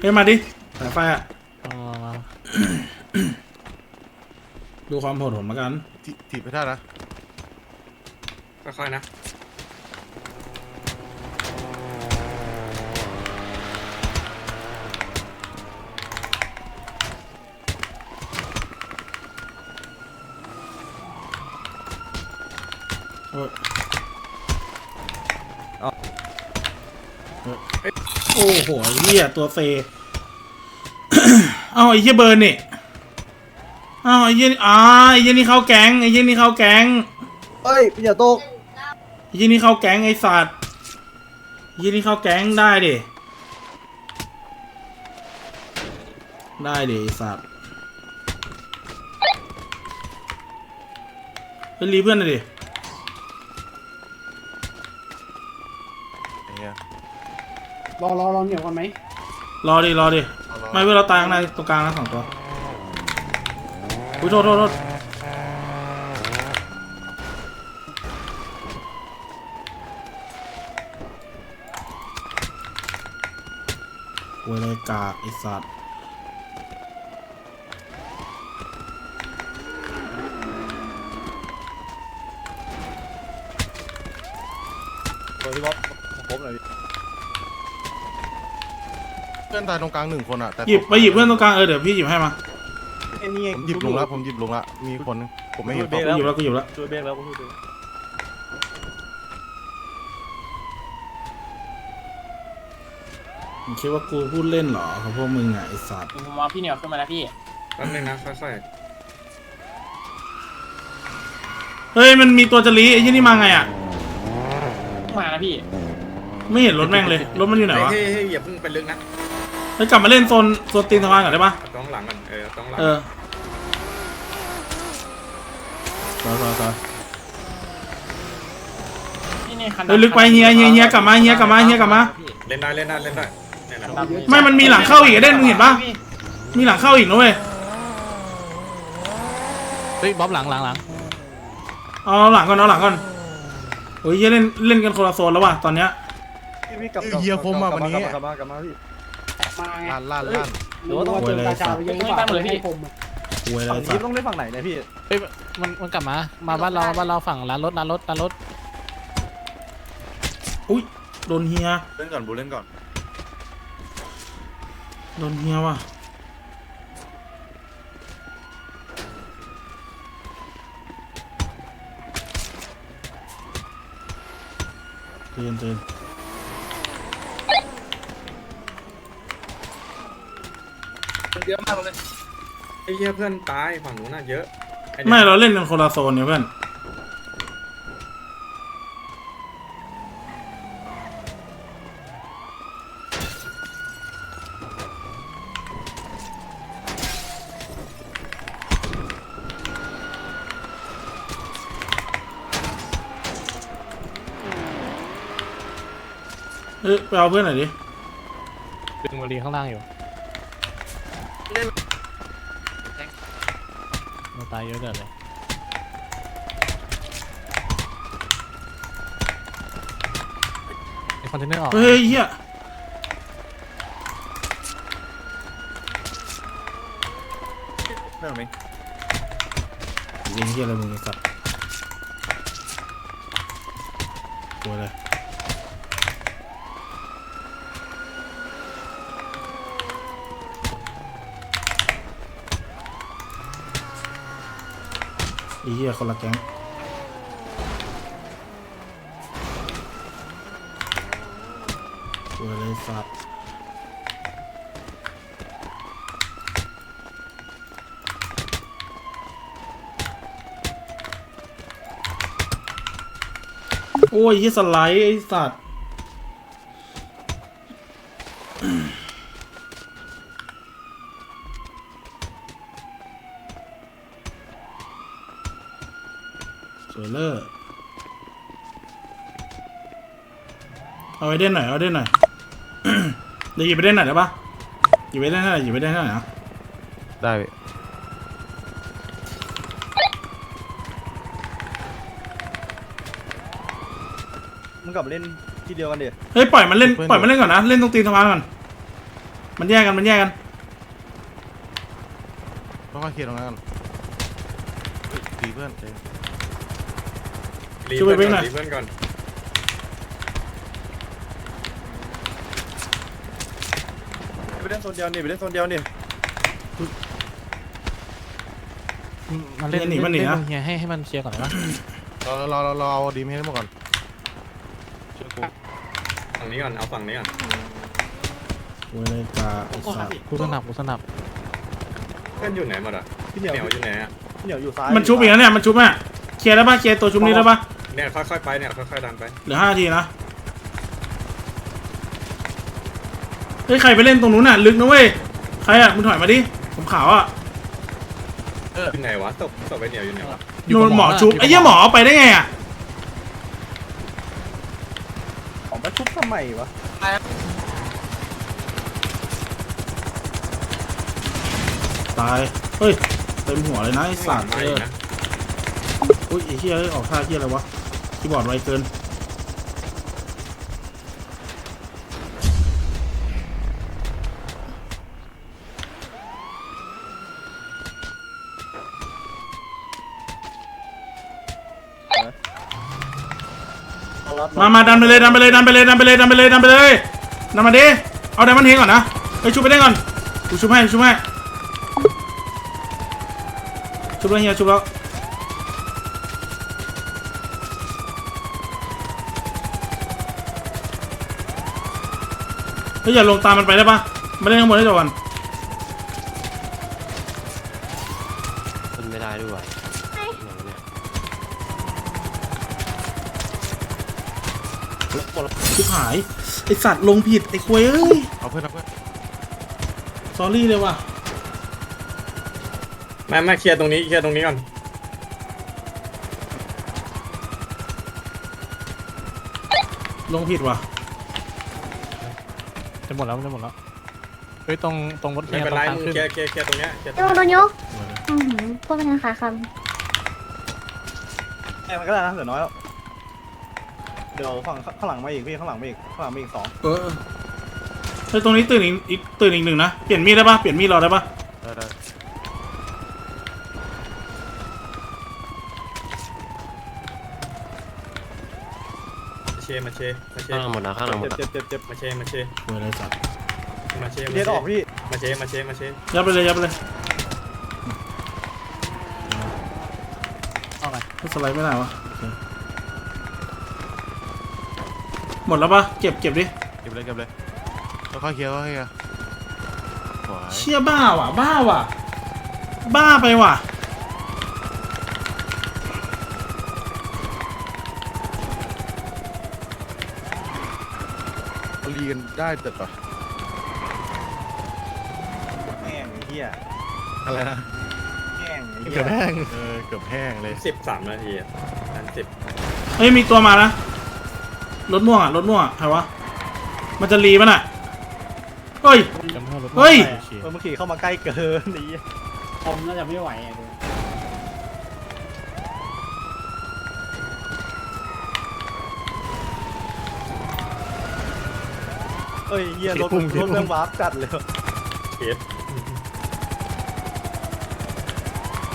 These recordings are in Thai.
เฮ้ยมาดิสายไฟอะอ๋อดูความโหดผมมากัน ถีถีบไปได้นะค่อยๆนะโอ้ย อ๋อ เฮ้ยโอ้โหไอ้เหี้ยตัวเซเอ้าไอ้เหี้ยเบิร์นนี่เอ้าไอ้เหี้ยอ่าไอ้เหี้ยนี่เข้าแก๊งไอ้เหี้ยนี่เข้าแก๊งเฮ้ยอย่าตกไอ้เหี้ยนี่เข้าแก๊งไอ้สัตว์ไอ้เหี้ยนี่เข้าแก๊งได้ดิได้ดิไอ้สัตว์ไปรีเพื่อนหน่อยดิ ไอ้เหี้ย รอรอรอเหนียวก่อนไหมรอดิรอดิไม่เพื่อนเราตายข้างในตรงกลางนะสองตัวอุ้ยโทษโทษโทษวยเลยกากไอสัตว์พี่บ๊อบครบเลย เพื่ อนตายตรงกลางหนึ่งคนอะแต่หยิบไปหยิบเพื่อนตรงกลางเออเดี๋ยวพี่หยิบให้มาไอ้นี่ไงผมหยิบลงแล้วผมหยิบลงละมีคนนึงผมไม่เห็นเบรเขากกูหยิบแล้วกูหยิบแล้วช่วยเบรกแล้วผมช่วยเบรกมึงคิดว่ากูพูดเล่นเหรอกับพวกมึงอะไอสัตว์ผมมาพี่เหนียวขึ้นมาแล้วพี่แป๊บนึงนะค่อยเฮ้ยมันมีตัวจะลีไอ้ยี่นี่มาไงอะมานะพี่ ไม่เห็นรถแม่งเลยรถมันอยู่ๆไหนเฮ้ยวะ เฮ้ยเฮ้ยอย่าเพิ่งไปลึกนะ เฮ้ยกลับมาเล่นโซนโซนตีนสะพานก่อนได้ปะเอาต้องหลังก่อนเออต้องหลังเออต่อต่อต่อนี่นี่คันเฮ้ยลึกไปเฮียเฮียเฮียกลับมาเฮียกลับมาเฮียกลับมา เล่นได้เล่นได้เล่นได้เนี่ยนะไม่มันมีหลังเข้าอีกอะเด่นมึงเห็นปะ มีหลังเข้าอีกนะเว้ยเฮ้ยบ๊อบหลังหลังหลังเอาหลังก่อนเอาหลังก่อนโอ้ยเฮียเล่นเล่นกันคนละโซนแล้วว่ะตอนเนี้ย พี่พี่กลับเอ้ยเฮียคมอะวันนี้ กลับมากลับมาพี่ มาไงลั่นลั่นลั่นหรือว่าต้องเจอตาจ่าไปเยอะหรือเปล่าให้ผมอะป่วยอะไรฝั่งสันี้ตว์ต้องเล่นฝั่งไหนเนี่ยพี่เฮ้ยมันมันกลับมา มาบ้านเราบ้านเราฝั่งร้านรถร้านรถร้านรถอุ้ยโดนเฮียเล่นก่อนบูเล่นก่อนโดนเฮียว่ะเตือนเตือน เยอะมากเลยไอ้เหี้ยเพื่อนตายฝั่งนู้นน่ะเยอะอ้นี่ยไม่เราเล่นกันคนละโซนเนี่ยเพื่อนเอ้ยไปเอาเพื่อนหน่อยดิ ดึงมารีข้างล่างอยู่เรา ตายเยอะเกินเลยไอคอนเทนเนอร์ออกเฮ้ยเฮียเรื่องไหมเลี้ยงเฮียอะไรมึงไอ้สัตว์กลัวเลย เฮียคนละแก๊งกลัวเลยสัตว์โอ้ยเฮียสไลด์ไอ้สัตว์ สวยเลอร์ เอาไว้เด่นหน่อยเอาไว้เด่นหน่อยเดี๋ยวหยิบไปเด่นหน่อยได้ปะหยิบไปเด่นเท่าไหร่หยิบไปเด่นเท่าไหร่นะได้พี่มึงกลับมาเล่นที่เดียวกันดิเฮ้ยปล่อยมันเล่นปล่อยมันเล่นก่อนนะเล่นตรงตีนสะพานก่อนมันแยกกันมันแยกกันต้องค่อยเคลียร์ตรงนั้นก่อนเฮ้ยดีเพื่อนเองรีเพื่อนก่อนรีเพื่อนก่อน นโซนเดียวนี่ไปเล่นโซนเดียวนี่มันเล่นหนีมันหนีนะเล่เฮียให้ให้มันเคลียร์ก่อนได้ปะเราเราเราเราเอาดีมให้ได้หมดก่อนเชื่อกูฝั่งนี้ก่อนเอาฝั่งนี้ก่อนเวลกาไอ้สัตว์กูสนับกูสนับเพื่อนอยู่ไหนหมดอะพี่เหนียวเหนียวอยู่ไหนอะพี่เหนียวอยู่ซ้ายมันชุบอีกแล้วเนี่ยมันชุบอะเคลียร์ได้ปะเคลียร์ตัวชุบนี้ได้ปะเนี่ยค่อยๆไปเนี่ยค่อยๆดันไปเหลือห้านาทีนะเฮ้ยใครไปเล่นตรงนู้นน่ะ ลึกนะเว้ย ใครอะมึงถอยมาดิ ผมขาวอะอยู่ไหนวะตบตบไปเหนียวอยู่ไหนวะยู่นู่กับนหมอชุบยู่กับไอ้เหี้ยหมอเอาไปได้ไงอะของมาชุบทำไมวะตาย เฮ้ย เต็มหัวเลยนะไอ้สัตว์ไม่เออนะอุ้ยไอ้เหี้ยเอ้ยออกท่าเหี้ยอะไรวะคีย์บอร์ดไวเกิน มามาดันไปเลยดันไปเลยดันไปเลยดันไปเลยดันไปเลยดันไปเลยดันมาดิเอาดันมันเฮงก่อนนะไปชุบไปได้ก่อนกูชุบให้ชุบให้ชุบแล้วเฮียชุบแล้วเฮ้ยอย่าลงตามมันไปได้ปะไม่ได้ข้างบนได้จบก่อนขึ้น ไอสัตว์ลงผิดไอควยเอ้ยเอาเพื่อนเอาเพื่อนสอรี่เลยว่ะแม่แม่เคลียร์ตรงนี้เคลียร์ตรงนี้ก่อนลงผิดว่ะจะหมดแล้วจะหมดแล้วเฮ้ยตรงตรงรถไม่เฮียเป็นตรไรงทางมึงขึ้นเคลียร์เคลียร์เคลียร์ตรงเนี้ยเคลียร์ตโดรงนเนี้ยโดนยกอือหือพูดเป็นขาคแม่มันก็ได้นะเหลือน้อยแล้วเดี๋ยวฝั่งข้างหลังมาอีกพี่ข้างหลังมาอีกข้างหลังมาอีกสองเออเฮ้ยตรงนี้ตื่นอีกอีกตื่นอีกหนึ่งนะ เปลี่ยนมีดได้ปะเปลี่ยนมีดรอได้ปะได้ได้มาเชมาเชมาเชข้างหลังหมดนะข้างหลังหมดเจ็บนะเจ็บเจ็บเจ็บมาเชมาเชควยอะไรสัตว์มาเชเลียดออกพี่มาเชมาเชมาเชยับไปเลยยับไปเลยเอาไงก็สไลด์ไม่ได้วะโอเค หมดแล้วปะเก็บเก็บดิเก็บเลยเก็บเลยค่อยๆเคลียร์ค่อยๆเคลียร์สวยเชี่ยบ้าว่ะ บ้าว่ะ บ้าไปว่ะรีกันได้แต่ปะแห้งไอ้เหี้ยอะไรนะแห้งไอ้เหี้เกืยอบแห้งเออเกือบแห้งเลยสิบสามนาทีอะดันสิบเฮ้ยมีตัวมานะ รถม่วงอะรถม่วงอะใครวะมันจะรีป่ะน่ะเฮ้ย จำเพื่อนรถเฮ้ยไปโออะเคเออเมื่อกี้เข้ามาใกล้เกินไอ้เหี้ยๆผมน่าจะไม่ไหวอะดูเอ้ยเหี้ยรถรถเรื่องวาร์ปจัดเลยเคส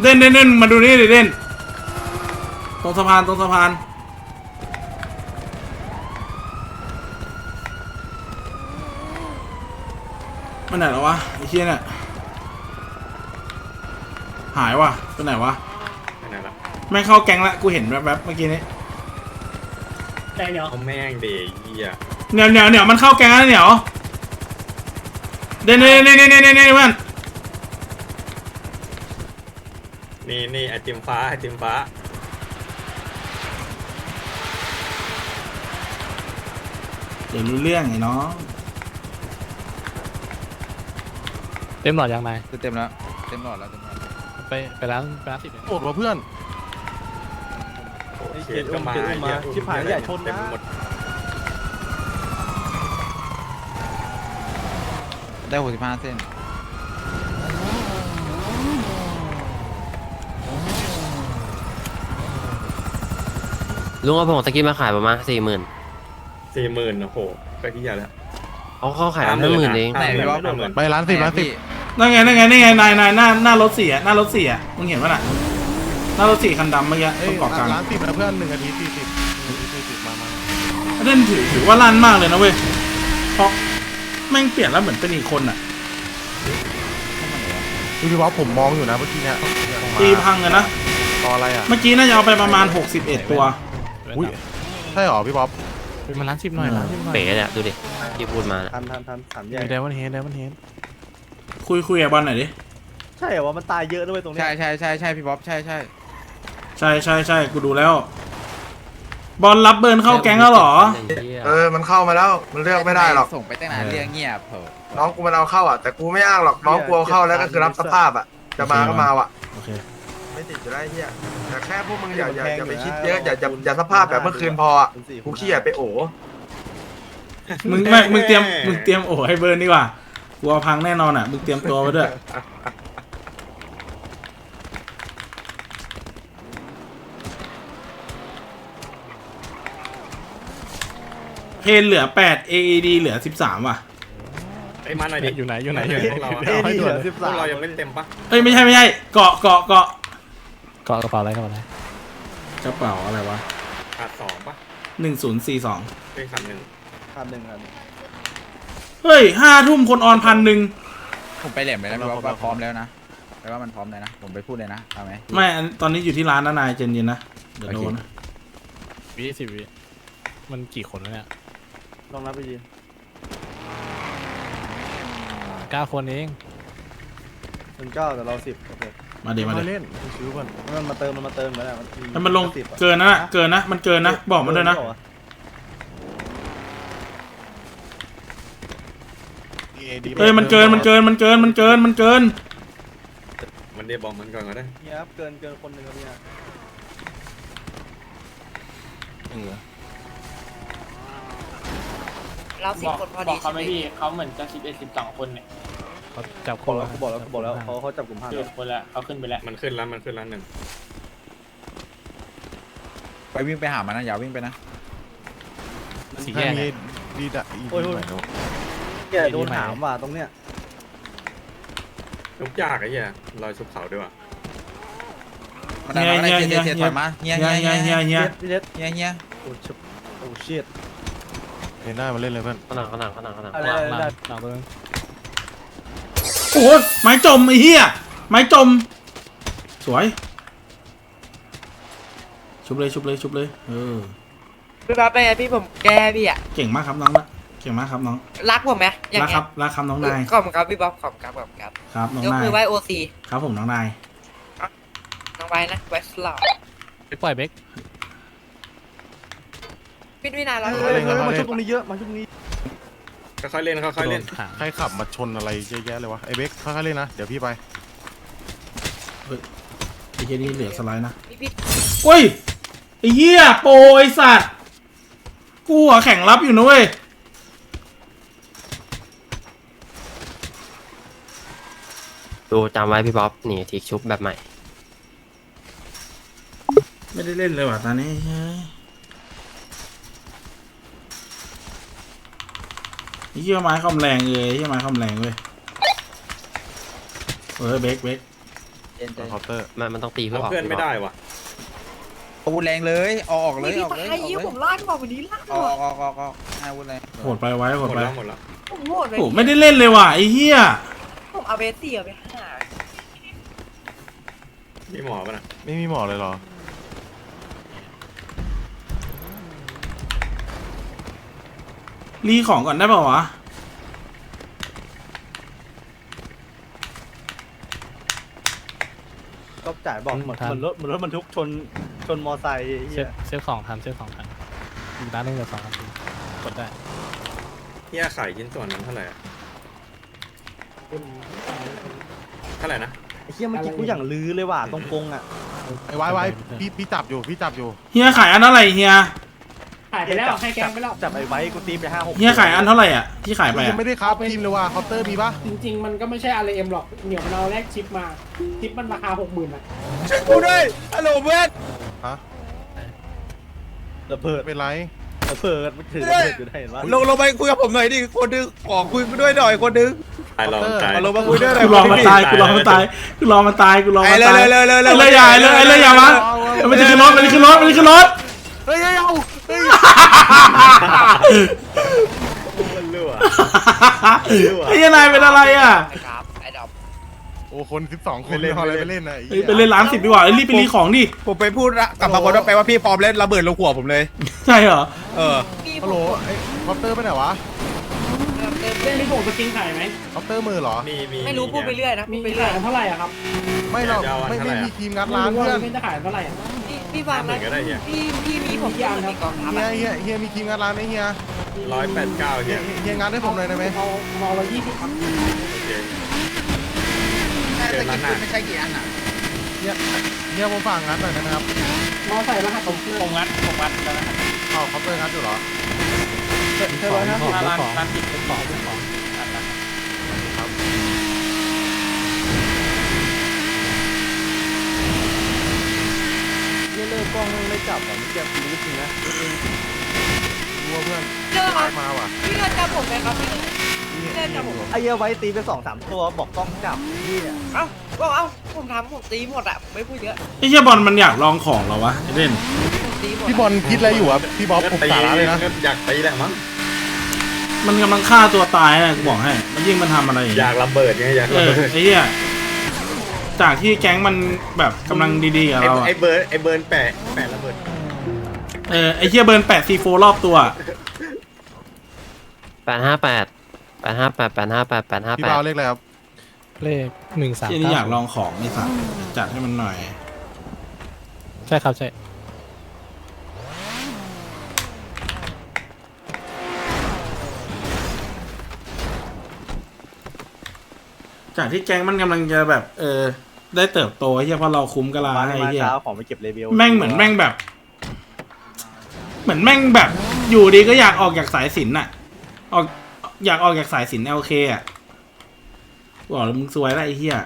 เด่นเด่นเด่นมาดูนี่ดิเด่นตรงสะพานตรงสะพาน มันไหนแล้ววะไอ้เชี่ยเนี่ยหายว่ะไปไหนวะไปไหนละแม่งเข้าแก๊งละกูเห็นแวบๆเมื่อกี้นี้ใจเดี๋ยวเอาแม่งเดย์เหี้ยเหนียวเหนียวเหนียวมันเข้าแก๊งแล้วเหนียวเด่นเด่นเด่นเด่นเด่นเด่นเด่นเพื่อนนี่นี่ไอติมฟ้าไอติมฟ้าเดี๋ยวรู้เรื่องไอ้น้อง เต็มหลอดยังไงเต็มแล้ว เต็มหลอดแล้วเต็มหลอดไปไปร้านไปร้านสิบเลยโอดว่ะเพื่อนไอ้เคเกียสร์ก็อุ้มมาเกียร์อุ้มมาเหี้ยชิบหายใหญ่ชนเต็มนะไปหมดได้หกสิบห้าเส้นลุงเอาผงตะกี้มาขายประมาณสี่หมื่นสี่หมื่นโอ้โหไปที่ใหญ่แล้วเขาเขาขายห้าหมื่นเองห้าหมื่นห้าหมื่นไปร้านสิบร้านสิบ นั่นไงนั่นไงนี่ไงนายนายหน้าหน้ารถสี่อะหน้ารถสี่อะมึงเห็นปะน่ะหน้ารถสี่คันดำเมื่อกี้เอ้ตรยงเกาะกลางร้านสิบนะเพื่อนหนึ่งนาทีสี่สิบหนึ่งนาทีสี่สิบมามาเล่นถือถือว่าลั่นมากเลยนะเว้ยเพราะแม่งเปลี่ยนแล้วเหมือนเป็นอีกคนอะดูดิว่าผมมองอยู่นะเมื่อกี้เนี่ยตีพังเลยนะต่ออะไรอะเมื่อกี้น่าจะเอาไปประมาณ 61 ตัวอุ้ยใช่หรอพี่บ๊อบเป็นมาร้านสิบหน่อยร้านสิบหน่อยเป๋เนี่ยดูดิที่พูดมาน่ะทันทันทันสามแยกมีไดมอนเฮดไดมอนเฮด คุยคุยกับบอลหน่อยดิ ใช่เหรอวะมันตายเยอะด้วยตรงเนี้ยใช่ใช่ใช่ใช่พี่บ๊อบใช่ใช่ใช่ใช่ใช่กูดูแล้ว บอลรับเบิร์นเข้าแก๊งแล้วเหรอ เออ มันเข้ามาแล้ว มันเลือกไม่ได้หรอก ส่งไปตั้งนานเรียกเงียบเถอะน้องกูมันเอาเข้าอะ แต่กูไม่อ้างหรอก น้องกูเอาเข้าแล้วก็คือรับสภาพอะ จะมาก็มาว่ะ โอเค ไม่ติดอยู่ได้เฮียแต่แค่พวกมึงอย่าอย่าอย่าไปคิดเยอะ อย่าอย่าอย่าสภาพแบบเมื่อคืนพออะเป็นสี่กูขี้เกียจไปโอ้มึงไม่ มึงเตรียม มึงเตรียมโอ้ให้เบิร์นดีกว่า กูเอาพังแน่นอนอะ มึงเตรียมตัวไว้ด้วย เพนเหลือ 8 AED เหลือ 13 ว่ะ ไอ้มาหน่อยดิอยู่ไหนอยู่ไหนอยู่ไหนพวกเราเอ้ยนี่เหลือสิบพวสากมเรายังไม่เต็มปะเอ้ย ไม่ใช่ไม่ใช่ เกาะเกาะเกาะเกาะกระเป๋าอะไรกระเป๋าอะไรกระเป๋าอะไรวะ ขาดสองปะ1042 เป็นขาดหนึ่งพันหนึ่งพันหนึ่ง เฮ้ยห้าทุ่มคนออนพันหนึ่งผมไปแหลมเลยนะพี่บ๊อบว่าพร้อมแล้วนะแปลว่ามันพร้อมเลยนะ ผมไปพูดเลยนะเอาไหมไม่อันตอนนี้อยู่ที่ร้านนะนายเจนเย็นนะ เดี๋ยวโดนนะวิสิบวิมันกี่คนแล้วเนี่ยลองนับไปดีเก้าคนเองมันเก้าแต่เราสิบโอเคมาเดี๋ยวมามาเดี๋ยวเล่นซื้อก่อนมันมาเติมมันมาเติมกันแหละมันแล้วมันลงสิบอะเกินนะน่ะเกินนะ มันเกินนะ บอกมันด้วยนะ เฮ้ยมันเกินมันเกินมันเกินมันเกินมันเกิน มันเดียบอกมันก่อนก็ได้เนี่ยครับเกินเกินคนหนึ่งครับเนี่ยเราสิบคนพอดีเขาไม่พี่เขาเหมือนจะสิบเอ็ดสิบสองคนเนี่ยเขาจับบอกแล้วเขาบอกแล้วเขาบอกแล้วเขาเขาจับกลุ่มห้าสิบแล้เอ็วดคนแล้วเขาขึ้นไปแล้วมันขึ้นแล้วมันขึ้นแล้วหนึ่งไปวิ่งไปหามันนะอย่าวิ่งไปนะ สี่ถ้าแยกมีเนี่ยดีดะอีกหน่อยเนอะ เนี่ยโดนหามว่ะตรงเนี้ยชุบยากไอ้เหี้ยลอยชุบเขาด้วยว่ะมันได้มาได้เฮีเทียยเฮียเทียถอยมาเฮียเฮีเฮียยเฮีเฮียยเฮีเฮียยเฮียพี่เล็ดเฮียเฮียโอ้ชิบโอ้ชิตเห็นหน้ามันเล่นเลยเพื่อนข้างหลังข้างหลังข้างหลังข้างหลังอะไรหลังอะไรหลัอะไรงหลังตัวนึงโอ้โหไม้จมไอ้เหี้ยไม้จม สวย ชุบเลยชุบเลยชุบเลยเออพี่บ๊อบเป็นไงพี่ผมแกพี่อะเก่งมากครับน้องนะ เก่งมากครับน้องรักผมไหมอย่างรักเงี้ครัยบรักครับน้องนายขอบคุณครับพี่บ๊อบขอบคุณครับขอบคุณครับครับน้องยกนายมือไหว้โอซีครับผมน้องนายน้องไว้นะไว้สลอไปปล่อยเบค พี่วินาเราเฮ้ยเฮ้ยมาชุบตรงนี้เยอะ มาชุบตรงนี้ ค่อยๆเล่นค่อยๆเล่นหางใครขับมาชนอะไรเยอะแยะเลยวะไอ้เบ๊กค่อยๆเล่นนะ เดี๋ยวพี่ไป ไอ้เหี้ยนี่เหลือสไลด์นะพี่พี่เฮ้ยไอ้เหี้ยโปรไอ้สัตว์กูอะแข่งรับอยู่นะเว้ย ดูจำไว้พี่บ๊อบนี่ทีชุบแบบใหม่ ไม่ได้เล่นเลยว่ะตอนนี้เฮ้ยไอ้เหี้ยไม้คอมแรงเลยไอ้เหี้ยไม้คอมแรงเว้ยเออเบรกเบรกเย็นใจเคาน์เตอร์มันมันต้องตีเพื่อเอาออกเพื่อนไม่ได้ว่ะอาวุธแรงเลยออกเลยพี่ออกเลยตายยี่ผมลากบอกวันนี้ลากออกออกออกออกอาวุธแรงโหดไปไว้โหหมดดไปแล้วหมดแล้วผมโหดเลยโหไม่ได้เล่นเลยว่ะไอ้เหี้ยผมเอาเบสซี่เอาไปหา มีหมอป่ะน่ะไม่มีหมอเลยเหรอ รีของก่อนได้ป่าวะ ก็จ่ายบอกเหมือนเหมือนรถเหมือนรถบรรทุกชนชนมอไซค์ไอ้เซเหี้ฟยเซฟของทันเซฟของทันอีกร้านหนึงเหลือสองนาทีกดได้เหี้ยไข่ชิ้นส่วนนั้นเท่าไหร่อะเท่าไหร่นะไอ้ เหี้ยเมื่อกี้กูอย่างลือเลยว่ะตรงกงอะไอ้ไว้ไว้พี่พี่จับอยู่พี่จับอยู่เฮียขายอันเท่าไหร่เฮียขายไปแล้วให้แกงไปแล้วจับไอ้ไว้กูตีไปห้าหกเฮียขายอันเท่าไหร่อะที่ขายไปยัอะงไม่ได้ครับทีมเลยว่ะเคาน์เตอร์มีปะจริง ๆ มันก็ไม่ใช่ RM หรอกเหนียวมันเอาแลกชิปมาชิปมันราคาหกหมื่นอะกูด้วยฮัลโหลเพื่อนฮะระเบิดไม่เป็นไร รเปิดมันถือระเบิดอยู่ได้เห็นปะลงลงไปคุยกับผมหน่อยดิคนนึงขอคุยด้วยหน่อยคนนึงตายลองตายเอาลงมาคุยด้วยหน่อยกูรอมันตายกูรอมันตายกูรอมันตายกูรอไอ้มันเร็วตายเร็วเร็วเร็วไอ้เลยอย่าไอ้เลยไอ้เลยอย่ามามันจะขึ้นรถมันจะขึ้นรถมันจะขึ้นรถเฮ้ยเฮ้ยเอาเฮ้ยมันรั่วไอ้ยังไงเป็นอะไรอะ โอ้คนสิบสองคนเอาอะไรไปเล่นน่ะเฮ้ยไปเล่นร้านสิบดีกว่าเอ้ยรีบไปรีของดิ ผมไปพูดละกลับมาคนว่าไปว่าพี่พร้อมเล่นระเบิดลงหัวผมเลย ใช่เหรอ เออฮัลโหลไอ้คอปเตอร์ไปไหนวะเรื่องนี้ผมจะกินขายไหมคอปเตอร์มือเหรอ มีมี ไม่รู้พูดไปเรื่อยนะมีพูดไปขาเรื่อยยกันเท่าไหร่อะครับไม่หรอกเดี๋ยวเอาอันไม่เท่าไหร่ไม่อะ มีทีมงัดร้านไม่รู้เพื่อว่านพี่จะขายเท่าไหร่อะ พี่พี่ฟังหมื่นะนก็ได้เฮียพี่พี่มีผมกี่อันมีกองทัพเฮียอะเฮียเฮียมีทีมงัดร้านไหมเฮียร้อยแปดเก้าเฮีเฮียยเฮียงัดให้ผมหน่อยได้ไหมเอาเอาเรายี่สิบครับโอเค เจอร้านหน้าไม่ใช่กี่อันอะเฮียเฮียผมฝากงัดหน่อยได้ไหมครับมอใส่รหัสผมคือผมงัดผมงัดแล้วนะครับอ้าวคอปเตอร์งัดอยู่เหรอเธอร้อยห้าสิบร้านร้านติดเป็นของเป็นของอันนั้นเหี้ยเลิกกล้องไม่จับอะมันเจ็บรู้จริงนะรู้ว่าเพื่อนเลิกครัตาบยมาว่ะพี่เลิกจำผมไหมครับพี่ เลิกจำผมไอ้เหี้ยไว้ตีไปสองสามตัวบอกกล้องจับพี่อะเอ้าก็เอ้าผมทำผมตีหมดอะไม่พูดเยอะไอ้เหี้ยบอลมันอยากลองของเหรอวะไอ้เล่นผมตีหมดพี่บอลคิดอะไรอยู่อะพี่บ๊อบผมสาระเลยนะอยากตีแหละมั้งมันกำลังฆ่าตัวตายนะกูบอกให้มันยิ่งมันทำอะไรอย่างอเงี้ยายกระเบิดไงอยากเอระอเบิดไอ้เหี้ยจากที่แก๊งมันแบบกำลังดีๆกับไอ้เราอะไอ้เบิร์ดไอ้เบิร์นแปะแปะระเบิดเออไอ้เหี้ยเบิร์นแปดซีโฟรอบตัว แปดห้าแปด แปดห้าแปดแปดห้าแปดแปดห้าพี่แปดบ่าวเลขอะไรครับเลขหนึ่งสามที่นี่อยากลองของนี่สัตว์จัดให้มันหน่อย ใช่ครับใช่จากที่แก๊งมันกำลังจะแบบ เออ ได้เติบโตไอ้เหี้ยเพราะเราคุ้มกะลามาให้มาไอ้เหี้ยเช้าของไปเก็บเลเวลแม่งเหมือนแม่งแบบ เหมือนแม่งแบบ อยู่ดีก็อยากออกจากสายสินน่ะ ออก อยากออกจากสายสินเอลเคอะบอกแล้วมึงซวยแล้วไอ้เหี้ย